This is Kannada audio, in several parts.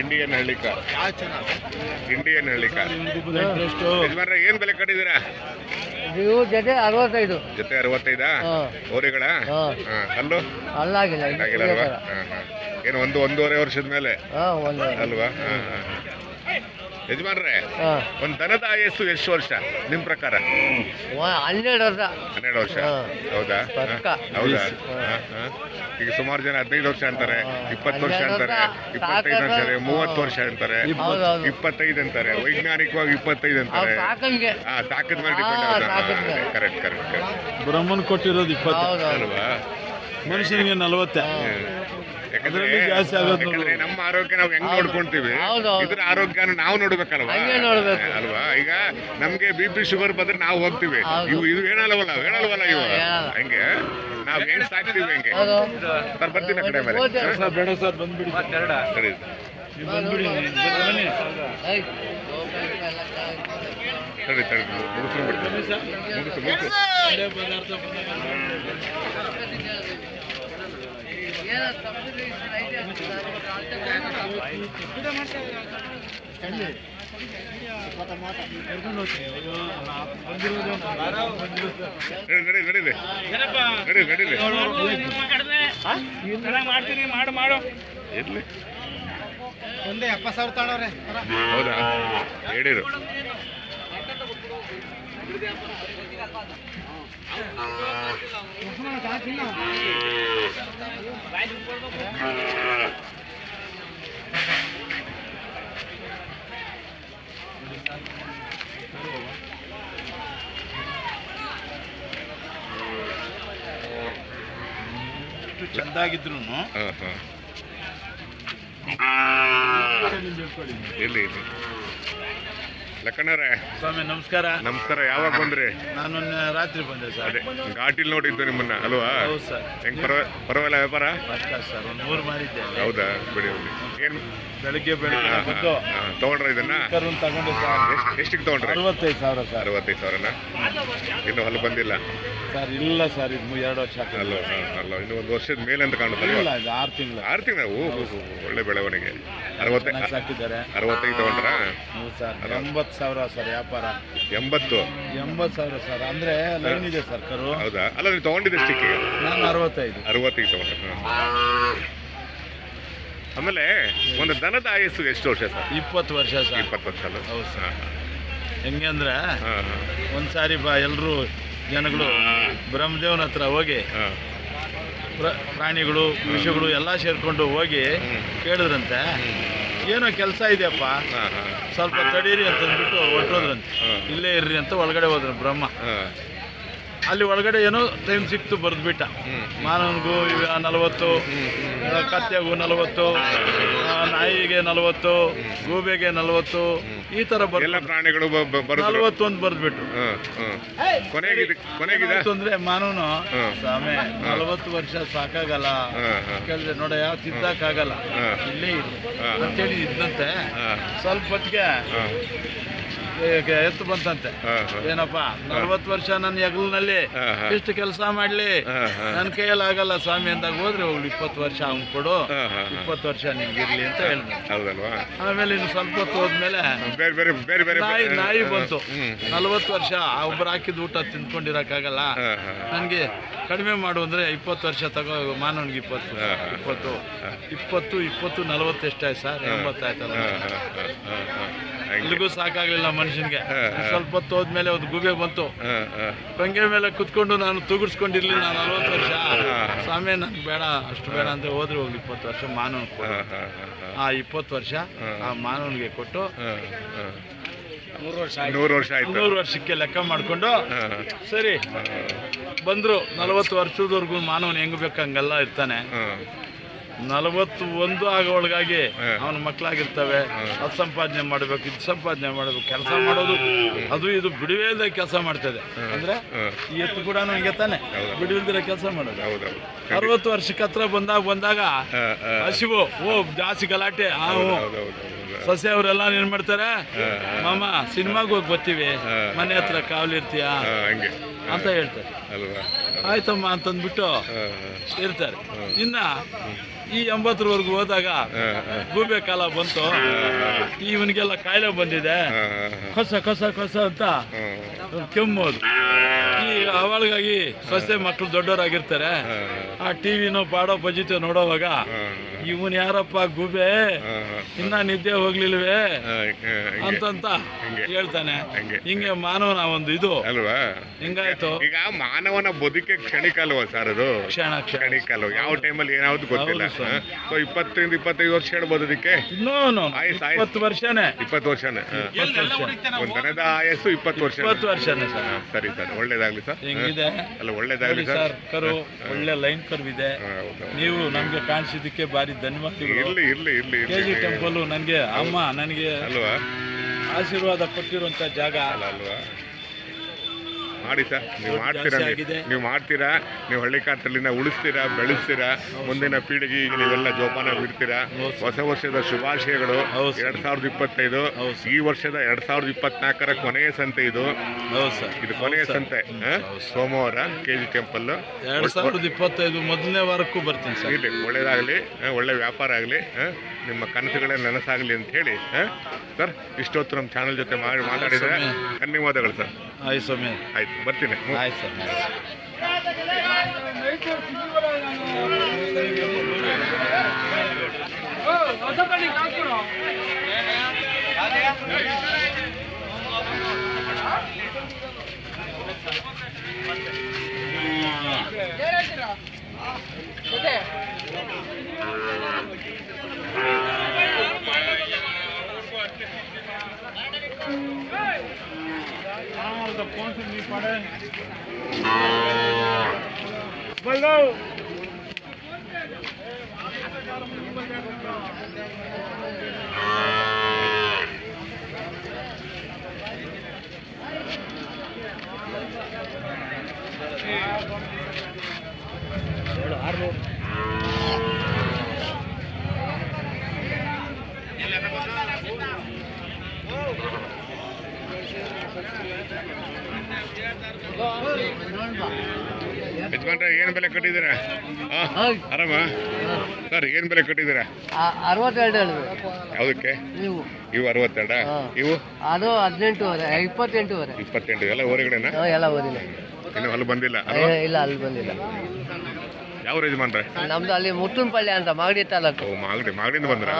ಇಂಡಿಯನ್ ಹಳ್ಳಿ ಇಂಡಿಯನ್ ಹಳ್ಳಿಕ ಇಂಟ್ರೆಸ್ಟು ಯಜಮಾನ್ರೆ ಏನ್ ಬೆಲೆ ಕಟ್ಟಿದ್ದೀರಾ? ಇವು ಜೊತೆ ಅರವತ್ತೈದು. ಜೊತೆ ಅರವತ್ತೈದಾ? ಹಾಂ. ಓರಿಗಳ ಹಾಂ. ಹಾ, ಅಲ್ಲೂ ಅಲ್ಲಾಗಿಲ್ಲ ಆಗಿಲ್ಲ ಅಲ್ವಾ. ಏನು ಒಂದು ಒಂದೂವರೆ ವರ್ಷದ ಮೇಲೆ ಅಲ್ವಾ? ಹಾ. ಯಜಮಾನ್ರೆ ಒಂದ್ ದನದ ಆಯಸ್ಸು ಎಷ್ಟು ವರ್ಷ ನಿಮ್ ಪ್ರಕಾರ? ಹನ್ನೆರಡು ವರ್ಷ. ಹನ್ನೆರಡು ವರ್ಷ? ಹೌದಾ? ಹೌದಾ. ಈಗ ಸುಮಾರು ಜನ ಹದಿನೈದು ವರ್ಷ ಅಂತಾರೆ. ಇಪ್ಪತ್ತು ವರ್ಷ ಅಂತಾರೆ ವರ್ಷ ಇಪ್ಪತ್ತೈದು ಅಂತಾರೆ ಮೂವತ್ತು ವರ್ಷ ಅಂತಾರೆ. ಇಪ್ಪತ್ತೈದು ಅಂತಾರೆ ವೈಜ್ಞಾನಿಕವಾಗಿ ಇಪ್ಪತ್ತೈದು ಅಂತಾರೆ. ಸಾಕಂಗೆ. ಹಾ ತಾಕದ ಮೇಲೆ. ಡಿಪೆಂಡ್ ಕರೆಕ್ಟ್ ಕರೆಕ್ಟ್ ಕರೆಕ್ಟ್ ಬ್ರಹ್ಮನ್ ಕೊಟ್ಟಿರೋದು ಇಪ್ಪತ್ತು. ಅಲ್ವಾ? ಮನುಷ್ಯನಿಗೆ ನಲವತ್ತೆ. ಯಾಕಂದ್ರೆ ಜಾಸ್ತಿ ಆಗೋದು ನೋಡು. ಯಾಕಂದ್ರೆ ನಮ್ಮ ಆರೋಗ್ಯ ನಾವು ಹೆಂಗ್. ನೋಡ್ಕೊಂತೀವಿ? ಹೌದು, ಹೌದು. ಇದ್ರ ಆರೋಗ್ಯನ ನಾವು ನೋಡ್ಬೇಕಲ್ವಾ? ಹಂಗೆ ನೋಡ್ಬೇಕು. ಅಲ್ವಾ? ಈಗ ನಮ್ಗೆ ಬಿ ಪಿ ಶುಗರ್ ಬಂದ್ರೆ ನಾವು ಹೋಗ್ತೀವಿ. ಹೌದು. ಇವು ಇದು ಹೇಳಲ್ವಲ್ಲ? ಹೇಳಲ್ವಲ್ಲ ಇವು? ಹೇಳಲ್ಲ. ಹಂಗೆ. ನಾವ್ ಹೆಂಗ್ ಸಾಕ್ತೀವಿ ಹೆಂಗೆ? ಹೌದು. ಸರ್ ಬರ್ತೀನಿ ಆ ಕಡೆ ಮೇಲೆ. ಸರ್ ಬೇಡ ಸರ್ ಬಂದ್ಬಿಡಿ. ಸರಿ. ನೀವು ಬಂದ್ಬಿಡಿ ಬನ್ನಿ. ಐ, ಹೋಗ್ಬೇಕು ಎಲ್ಲ ಚೆನ್ನಾಗಿ. ಸರಿ. ಸರಿ. ಮುಗಿಸ್ಕೊಂಡು ಬಿಡ್ತೀನಿ ಮುಗಿಸು ಮುಗಿಸು ಒಳ್ಳೆ ಪದಾರ್ಥ ಬಂದಾಗ. ಮಾಡ್ತೀನಿ ಮಾಡು ಮಾಡು. ಇರ್ಲಿ ಒಂದೇ ಎಪ್ಪತ್ತು ಸಾವಿರ ತಗೊಳವ್ರೆ ಹೌದಾ? ಹೇಳಿರು. ಎಷ್ಟು ಚೆಂದಾಗಿದ್ರು ಇರ್ಲಿ ಇರ್ಲಿ ಲಕ್ಕಣ್ಣರೇ ಸ್ವಾಮಿ ನಮಸ್ಕಾರ. ನಮಸ್ಕಾರ ಯಾವಾಗ ಬಂದ್ರಿ? ನಾನು ರಾತ್ರಿ ಬಂದೆ ಸರ್. ಅದೇ ಘಾಟಿಲ್ ನೋಡಿದ್ದು ನಿಮ್ಮನ್ನ ಅಲ್ವಾ? ಹೌದು ಸರ್. ಹೆಂಗ್ ಪರವ ಪರವಾಗಿಲ್ಲ ವ್ಯಾಪಾರ? ಸರ್ ಒಂದು ಮೂರು ಮಾರಿದ್ದೆ ಹೌದಾ? ಬಿಡಿ ಬಿಡಿ. ಏನ್? ಬೆಳಿಗ್ಗೆ ಬೆಳಗ್ಗೆ ಬಂದು. ತಗೊಂಡ್ರ ಇದನ್ನ? ಕರುನ್ ತಗೊಂಡು ಎಷ್ಟಿಗೆ ತಗೊಂಡ್ರಿ? ಅರವತ್ತೈದು ಸಾವಿರ ಸರ್. ಅರವತ್ತೈದು ಸಾವಿರನ? ಇನ್ನು ಹೊಲ ಬಂದಿಲ್ಲ? ಸರ್ ಇಲ್ಲ ಸರ್ ಇದು ಎರಡು ವರ್ಷ. ಅಲ್ಲ ಅಲ್ಲ ಇನ್ನು ಒಂದು ವರ್ಷದ ಮೇಲೆ ಅಂತ ಕಾಣುತ್ತಲ್ಲ ಇಲ್ಲ ಇದು ಆರು ತಿಂಗಳು. ಆರು ತಿಂಗಳು? ಒಳ್ಳೆ ಬೆಳವಣಿಗೆ. ಅರವತ್ತೈದು ಸಾಕಿದ್ದಾರೆ. ಅರವತ್ತೈದು ತಗೊಂಡ್ರ? ಹ್ಞೂ ಸರ್ ಎಂಬತ್ತು ಸಾವಿರ ಸರ್ ವ್ಯಾಪಾರ. ಎಂಬತ್ತು? ಎಂಬತ್ತು ಸಾವಿರ ಸರ್ ಅಂದ್ರೆ ಲೈನ್ ಇದೆ ಸರ್ ಕರು. ಹೌದಾ? ಅಲ್ಲ ನೀವು ತಗೊಂಡಿದ್ದೆ ಸ್ಟಿಕ್ಕಿಗೆ ನಾನು ಅರವತ್ತೈದು. ಅರವತ್ತೈದು ತಗೊಂಡ್ರ ಆಮೇಲೆ ಒಂದು ದನದ ಆಯಸ್ಸು ಎಷ್ಟು ವರ್ಷ ಸರ್? ಇಪ್ಪತ್ತು ವರ್ಷ ಸರ್. ಇಪ್ಪತ್ತು ವರ್ಷ ಅಲ್ಲ? ಹೌದು ಸರ್. ಹೆಂಗೆ ಅಂದ್ರೆ ಒಂದು ಸಾರಿ ಬಾ ಎಲ್ಲರೂ ಜನಗಳು ಬ್ರಹ್ಮದೇವನ ಹತ್ರ ಹೋಗಿ ಪ್ರ- ಪ್ರಾಣಿಗಳು ವಿಷಗಳು ಎಲ್ಲ ಸೇರ್ಕೊಂಡು ಹೋಗಿ ಕೇಳಿದ್ರಂತೆ. ಏನೋ ಕೆಲಸ ಇದೆಯಪ್ಪ. ಸ್ವಲ್ಪ ತಡೀರಿ ಅಂತಂದ್ಬಿಟ್ಟು ಹೊಟ್ಟೋದ್ರಂತೆ. ಇಲ್ಲೇ ಇರ್ರಿ ಅಂತ ಒಳಗಡೆ ಹೋದ್ರು ಬ್ರಹ್ಮ. ಅಲ್ಲಿ ಒಳಗಡೆ ಏನೋ ಟೈಮ್ ಸಿಕ್ತು ಬರೆದ್ಬಿಟ್ಟ. ಬಿಟ್ಟ ಮಾನವನಿಗೂ ಇವ ನಲವತ್ತು ಕತ್ತೆಗೂ ನಲವತ್ತು ನಾಯಿಗೆ ನಲವತ್ತು ಗೂಬೆಗೆ ನಲವತ್ತು ಈ ಥರ ಬರ್ದು ಪ್ರಾಣಿಗಳು ನಲವತ್ತು ಅಂತ ಬರುದ್ರು. ನಲವತ್ತೊಂದು ಬರೆದ್ಬಿಟ್ರು. ಅಂದ್ರೆ ಮಾನವನು. ಸ್ವಾಮಿ ನಲವತ್ತು ವರ್ಷ ಸಾಕಾಗಲ್ಲ. ಕೇಳಿದ್ರೆ ನೋಡ ಯಾವ ತಿದ್ದಕ್ಕಾಗಲ್ಲ ಇಲ್ಲಿ ಅಂತೇಳಿ ಇದ್ದಂತೆ. ಸ್ವಲ್ಪ ಹೊತ್ತಿಗೆ ಎತ್ತು ಬಂತಂತೆ. ಏನಪ್ಪ ನಲವತ್ತು ವರ್ಷ ನನ್ನ ಹೆಗಲಿನಲ್ಲಿ ಹಾ. ಕೆಲಸ ಮಾಡ್ಲಿ. ನನ್ನ ಕೈಯಲ್ಲಿ ಆಗಲ್ಲ ಸ್ವಾಮಿ ಅಂದಾಗ ಹೋದ್ರೆ ಹೋಗ್ಲಿ ಇಪ್ಪತ್ತು ವರ್ಷ ಅವ್ನು ಕೊಡು. ಇಪ್ಪತ್ತು ವರ್ಷ ನಿಮ್ಗೆ ಇರ್ಲಿ ಅಂತ ಹೌದಲ್ವಾ? ಆಮೇಲೆ ಇನ್ನು ಸ್ವಲ್ಪ ಹೊತ್ತು ಹೋದ್ಮೇಲೆ ನಾಯಿ ನಾಯಿ ಬಂತು. ನಲ್ವತ್ತು ವರ್ಷ ಒಬ್ಬರು ಹಾಕಿದ ಊಟ ತಿನ್ಕೊಂಡಿರಕ್ಕಾಗಲ್ಲ. ನನಗೆ ಕಡಿಮೆ ಮಾಡು ಅಂದ್ರೆ ಇಪ್ಪತ್ತು ವರ್ಷ ತಗೋ ಮಾನವನಿಗೆ ಇಪ್ಪತ್ತು. ಇಪ್ಪತ್ತು. ಇಪ್ಪತ್ತು ಇಪ್ಪತ್ತು ನಲವತ್ತು ಎಷ್ಟಾಯ್ತು ಸರ್ ಎಂಬತ್ತಾಯ್ತಲ್ಲ ಹಂಗೆ. ಇಲ್ಲಿಗೂ ಸಾಕಾಗ್ಲಿಲ್ಲ ಮನುಷ್ಯನ್ಗೆ. ಸ್ವಲ್ಪ ಹೊತ್ತು ಹೋದ್ಮೇಲೆ ಒಂದು ಗುಬೆ ಬಂತು. ಬಂಗೆ ಮೇಲೆ ಕುತ್ಕೊಂಡು ನಾನು ತುಗುಡ್ಸ್ಕೊಂಡಿರ್ಲಿಲ್ಲ ನಾನು ಅರವತ್ತು ವರ್ಷ. ಸ್ವಾಮಿ ನನ್ಗೆ ಬೇಡ ಅಷ್ಟು ಬೇಡ ಅಂತ ಹೋದ್ರೆ ಹೋಗ್ಲಿ ಇಪ್ಪತ್ತು ವರ್ಷ ಮಾನವನ್. ಆ ಇಪ್ಪತ್ತು ವರ್ಷ ಆ ಮಾನವನಿಗೆ ಕೊಟ್ಟು. ನೂರು ವರ್ಷ ನೂರು ವರ್ಷಕ್ಕೆ ಲೆಕ್ಕ ಮಾಡಿಕೊಂಡು ಸರಿ ಬಂದ್ರು ನಲವತ್ತು ವರ್ಷದವರೆಗೂ ಮಾನವನ್ ಹೆಂಗ್ ಬೇಕಂಗೆಲ್ಲ ಇರ್ತಾನೆ. ನಲವತ್ತು ಒಂದು ಆಗ ಒಳಗಾಗಿ ಅವನ ಮಕ್ಕಳಾಗಿರ್ತವೆ. ಅದು ಸಂಪಾದನೆ ಮಾಡಬೇಕು ಇದು ಸಂಪಾದನೆ ಮಾಡಬೇಕು. ಕೆಲಸ ಮಾಡೋದು ಅದು ಇದು ಬಿಡುವೇ ಇಲ್ಲದೆ ಕೆಲಸ ಮಾಡ್ತದೆ. ಅಂದ್ರೆ. ಈ ಎತ್ತು ಕೂಡ ನನಗೆ ತಾನೆ. ಬಿಡುವಿಲ್ದಿರ ಕೆಲಸ ಮಾಡೋದು. ಅರವತ್ತು ವರ್ಷಕ್ಕೆ ಹತ್ರ ಬಂದಾಗ ಬಂದಾಗ. ಹಸಿವು ಓ ಜಾಸ್ತಿ ಗಲಾಟೆ ಸಸ್ಯ ಅವರೆಲ್ಲ ಏನ್ ಮಾಡ್ತಾರೆ. ಮಾಮ ಸಿನಿಮಾಗೆ ಹೋಗಿ ಬರ್ತೀವಿ. ಮನೆ ಹತ್ರ ಕಾವಲಿರ್ತೀಯ ಅಂತ ಹೇಳ್ತಾರೆ. ಆಯ್ತಮ್ಮ ಅಂತಂದ್ಬಿಟ್ಟು ಇರ್ತಾರೆ. ಇನ್ನ ಈ ಎಂಬತ್ತರವರೆಗೂ ಹೋದಾಗ ಗೂಬೆ ಕಾಲ ಬಂತು. ಇವನಿಗೆಲ್ಲ ಕಾಯಿಲೆ ಬಂದಿದೆ. ಕಸ ಕಸ ಕಸ ಅಂತ ಕೆಮ್ಮೋದು. ಈ ಅವಳಿಗಾಗಿ ಸೊಸೆ ಮಕ್ಕಳು ದೊಡ್ಡವರಾಗಿರ್ತಾರೆ. ಆ ಟಿವಿನೋ ಪಾಡೋ ಬಜಿತೋ ನೋಡೋವಾಗ ಇವನ್ ಯಾರಪ್ಪ ಗೂಬೆ? ಇನ್ನ ನಿದ್ದೆ ಹೋಗ್ಲಿಲ್ವೇ? ಅಂತಂತ. ಹೇಳ್ತಾನೆ. ಹಂಗೆ. ಮಾನವನ ಒಂದು ಇದು. ಅಲ್ವಾ? ಹಿಂಗಾಯ್ತು. ಈಗ ಮಾನವನ ಬದುಕೆ ಕ್ಷಣಿಕ ಅಲ್ವಾ ಸರ್ ಅದು? ಕ್ಷಣ ಕ್ಷಣಿಕಲ್ ಕ್ಷಣಿಕ ಅಲ್ವಾ ಯಾವ ಟೈಮಲ್ಲಿ ಏನಾದ್ರು ಗೊತ್ತಿಲ್ಲ. ಸೊ ಇಪ್ಪತ್ತರಿಂದ ಇಪ್ಪತ್ತೈದು ವರ್ಷ ಹೇಳ್ಬೋದು ಅದಕ್ಕೆ. ಇಪ್ಪತ್ತು ವರ್ಷನೇ. ಇಪ್ಪತ್ತು ವರ್ಷನೇ. ಒಂದನೇದ ಆಯಸ್ಸು ಇಪ್ಪತ್ತು ವರ್ಷ. ಇಪ್ಪತ್ತು ವರ್ಷನೇ. ಸರ್. ಸರಿ ಸರ್. ಒಳ್ಳೇದಾಗ್ಲಿ ಸರ್. ಹೆಂಗಿದೆ? ಅಲ್ಲ ಒಳ್ಳೇದಾಗ್ಲಿ ಸರ್ ಕರು. ಒಳ್ಳೆ ಲೈನ್ ಕರ್ವ್ ಇದೆ. ನೀವು ನಮ್ಗೆ ಕಾಣಿಸಿದ್ದಕ್ಕೆ ಭಾರಿ ಧನ್ಯವಾದಗಳು. ಇರ್ಲಿ ಇರ್ಲಿ ಇರ್ಲಿ ಟೆಂಪಲ್ ನನಗೆ ಅಮ್ಮ ನನಗೆ ಅಲ್ವಾ? ಆಶೀರ್ವಾದ ಕೊಟ್ಟಿರುವಂತ ಜಾಗ. ಅಲ್ಲ ಅಲ್ವಾ? ಮಾಡಿ ಸರ್ ನೀವು ಮಾಡ್ತೀರಾ ನೀವು- ಮಾಡ್ತೀರಾ? ನೀವು ಹಳ್ಳಿ ಹಳ್ಳಿಕಾರ್ತಲ್ಲಿನ ಉಳಿಸ್ತೀರಾ ಬೆಳೆಸ್ತೀರಾ? ಮುಂದಿನ ಪೀಳಿಗೆಗೆ ನೀವೆಲ್ಲ ಜೋಪಾನ ಬಿಡ್ತೀರಾ. ಹೊಸ ವರ್ಷದ ಶುಭಾಶಯಗಳು. ಎರಡ್ ಸಾವಿರದ ಇಪ್ಪತ್ತೈದು. ಈ ವರ್ಷದ ಎರಡ್ ಸಾವಿರದ ಇಪ್ಪತ್ನಾಲ್ಕರ ಕೊನೆಯ ಸಂತೆ ಇದು. ಇದು ಕೊನೆಯ. ಸಂತೆ. ಸೋಮವಾರ ಕೆ ಜಿ ಟೆಂಪಲ್ ಎರಡ್ ಸಾವಿರದ ಇಪ್ಪತ್ತೈದು ಮೊದಲನೇ ವಾರಕ್ಕೂ ಬರ್ತೀನಿ ಸರ್. ಒಳ್ಳೇದಾಗಲಿ ಒಳ್ಳೆ ವ್ಯಾಪಾರ ಆಗಲಿ ನಿಮ್ಮ ಕನಸುಗಳೇ ನನಸಾಗಲಿ ಅಂತ ಹೇಳಿ? ಸರ್ ಇಷ್ಟೊತ್ತು ನಮ್ಮ ಚಾನಲ್ ಜೊತೆ ಮಾಡಿ ಮಾತಾಡಿದ್ರೆ ಧನ್ಯವಾದಗಳು ಸರ್. ಆಯ್ತು ಸ್ವಾಮಿ. ಆಯ್ತು ಬರ್ತೀನಿ. ಆಯ್ತು ಸರ್ सब कौन से नहीं पड़े बोलो Thank you. ಯಜಮಾನ್ರೆ ಏನು ಬೆಲೆ ಕಟ್ಟಿದ್ದೀರಾ? ಹಾಂ. ಆರಾಮ? ಸರ್ ಏನು ಬೆಲೆ ಕಟ್ಟಿದ್ದೀರಾ? ಅರವತ್ತೆರಡು ಹೇಳಿದ್ರು ಯಾವುದಕ್ಕೆ? ನೀವು ಇವು ಅರವತ್ತೆರಡ. ಇವು? ಅದು ಇಪ್ಪತ್ತೆಂಟು ಎಲ್ಲ ಊರುಗಳೇನ? ಎಲ್ಲ ಇನ್ನು ಅಲ್ಲಿ ಬಂದಿಲ್ಲ ಇಲ್ಲ ಅಲ್ಲಿ ಬಂದಿಲ್ಲ. ಯಾವ ಯಜಮಾನ್ರೆ? ನಮ್ದು ಅಲ್ಲಿ ಮುತ್ತುಂಪಳ್ಳಿ ಅಂತ ಮಾಗಡಿ ತಾಲೂಕು. ಓ ಮಾಗಡಿ ಮಾಗಡಿಯಿಂದ ಬಂದ್ರ?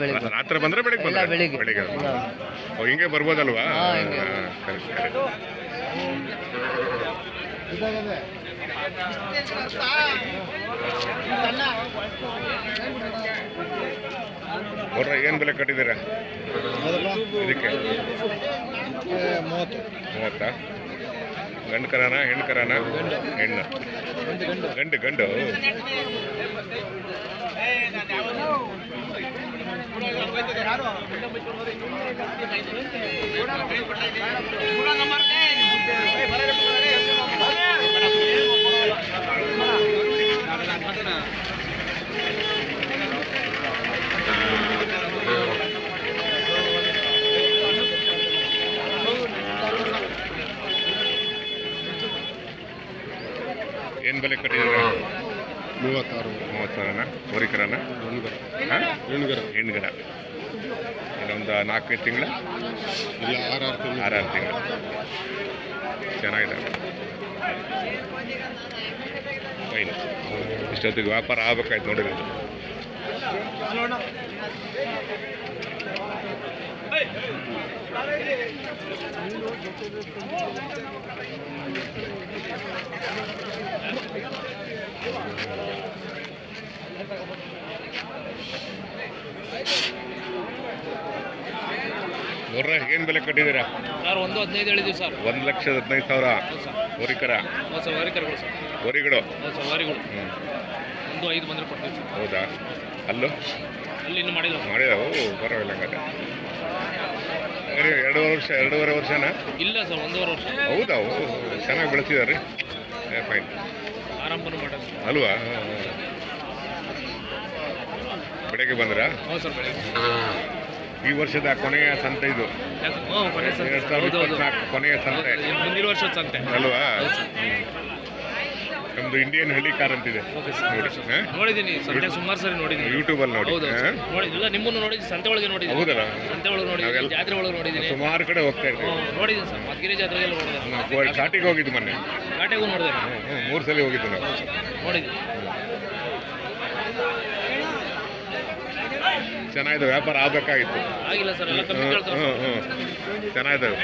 ಬೆಳಿಗ್ಗೆ. ರಾತ್ರಿ ಬಂದ್ರೆ ಬೆಳಿಗ್ಗೆ ಬೆಳಿಗ್ಗೆ. ಹಿಂಗೆ ಬರ್ಬೋದಲ್ವಾ? ಸರಿ ಸರಿ. ನೋಡ್ರ ಏನು ಬೆಲೆ ಕಟ್ಟಿದ್ದೀರಾ? ಗಂಡು ಕರಾನ ಹೆಣ್ಣು ಕರಾನ? ಹೆಣ್ಣು. ಗಂಡು ಗಂಡು. ಏನು ಬೆಲೆ ಕಟ್ಟಿದ್ರೆ ಮೂವತ್ತಾರು. ಮೂವತ್ತಾರನ? ಸಾವಿರನ ಒಂದು. ಹಾಂ? ಹೆಣ್ಗರ. ಹೆಣ್ಗರ. ಇನ್ನೊಂದು ನಾಲ್ಕೈದು ತಿಂಗಳ. ಇಲ್ಲ ಆರಾರು ತಿಂಗಳು. ಆರಾರು ತಿಂಗಳು. ಚೆನ್ನಾಗಿದೆ ಫೈನ್. ಇಷ್ಟೊತ್ತಿಗೆ ವ್ಯಾಪಾರ ಆಗ್ಬೇಕಾಯ್ತು ನೋಡಿರೋದು ನೋಡ್ರ ಏನು ಬೆಲೆ ಕಟ್ಟಿದ್ದೀರಾ? ಸರ್ ಒಂದು ಹದಿನೈದು ಹೇಳಿದ್ದೀವಿ ಸರ್. ಒಂದು ಲಕ್ಷದ ಹದಿನೈದು ಸಾವಿರ? ಹೋರಿಕರ? ಹೌದು ಸರ್ ವಾರಿಕರ್ಗಳು ಸರ್. ಹೋರಿಗಳು? ಹೌದು ಸರ್ ವಾರಿಗಳು ಹ್ಞೂ ಒಂದು ಐದು ಬಂದರೆ ಕೊಡ್ತೀವಿ ಸರ್. ಹೌದಾ? ಅಲ್ಲೂ? ಅಲ್ಲಿ ಇನ್ನೂ ಮಾಡಿಲ್ಲ. ಮಾಡಿದ ಮಾಡಿದಾವು ಪರವಾಗಿಲ್ಲ ಹಂಗಾದ್ರೆ. ಹಂಗಾರೆ ಎರಡೂವರೆ ವರ್ಷ ಎರಡೂವರೆ ವರ್ಷನಾ? ಇಲ್ಲ ಸರ್ ಒಂದೂವರೆ ವರ್ಷ. ಹೌದಾ? ಓ, ಚೆನ್ನಾಗಿ ಬೆಳೆಸಿದಾರೆ ಫೈನ್ ಆರಂಭನೂ ಮಾಡೋದು ಸರ್ ಅಲ್ವಾ? ಬೆಳಗ್ಗೆ ಬಂದ್ರಾ? ಹೌದು ಸರ್ ಬೆಳಿಗ್ಗೆ. ಈ ವರ್ಷದ ಕೊನೆಯ ಸಂತೆ ಇದು. ಹ್ಞೂ ಕೊನೆ ಸಂತೆ. ಎರಡ್ ಸಾವಿರದ ಹೌದು ಹೌದು. ಇಪ್ಪತ್ನಾಲ್ಕು ಕೊನೆಯ ಸಂತೆ. ಮುಂದಿನ ವರ್ಷದ ಸಂತೆ. ಅಲ್ವಾ. ನಮ್ದು ಇಂಡಿಯನ್ ಹಳ್ಳಿ ಕಾರ್ ಅಂತಿದೆ. ಓಕೆ ಸರ್ ನೋಡಿ. ಹಾ? ನೋಡಿದ್ದೀನಿ ಸಂತೆ ಸುಮಾರು ಸರಿ ನೋಡಿದ್ದೀನಿ ಯೂಟ್ಯೂಬಲ್ಲಿ ನೋಡಿ ಹೌದು ಹಾ? ನೋಡಿ ಇಲ್ಲ ನಿಮ್ಮನ್ನು ನೋಡಿದ್ದೀನಿ ಸಂತೆ ಒಳಗೆ ನೋಡಿದ್ದೀನಿ ಹೌದಲ್ಲ? ಸಂತೆ ಒಳಗೆ ನೋಡಿದ್ದೀನಿ ನಾವೆಲ್ಲ- ಜಾತ್ರೆ ಒಳಗೆ ನೋಡಿದ್ದೀನಿ ಸುಮಾರು ಕಡೆ ಹೋಗ್ತಾ ಇರ್ತೀವಿ ನೋಡಿದ್ದೀನಿ ಸರ್ ಮಧುಗಿರಿ ಜಾತ್ರೆಗೆಲ್ಲ ನೋಡಿದೆ. ನಾವು ಘಾಟಿಗೆ ಹೋಗಿದ್ದು ಮೊನ್ನೆ. ಘಾಟೆಗೂ ನೋಡಿದೆ. ಹ್ಮ್, ಮೂರು ಸಲ ಹೋಗಿದ್ದು ನಾವು. ನೋಡಿದ್ದೀನಿ ಚೆನ್ನಾಗಿದೆ ವ್ಯಾಪಾರ ಆಗಬೇಕಾಗಿತ್ತು. ಹ್ಞೂ ಹ್ಞೂ ಚೆನ್ನಾಗಿದ್ದಾವೆ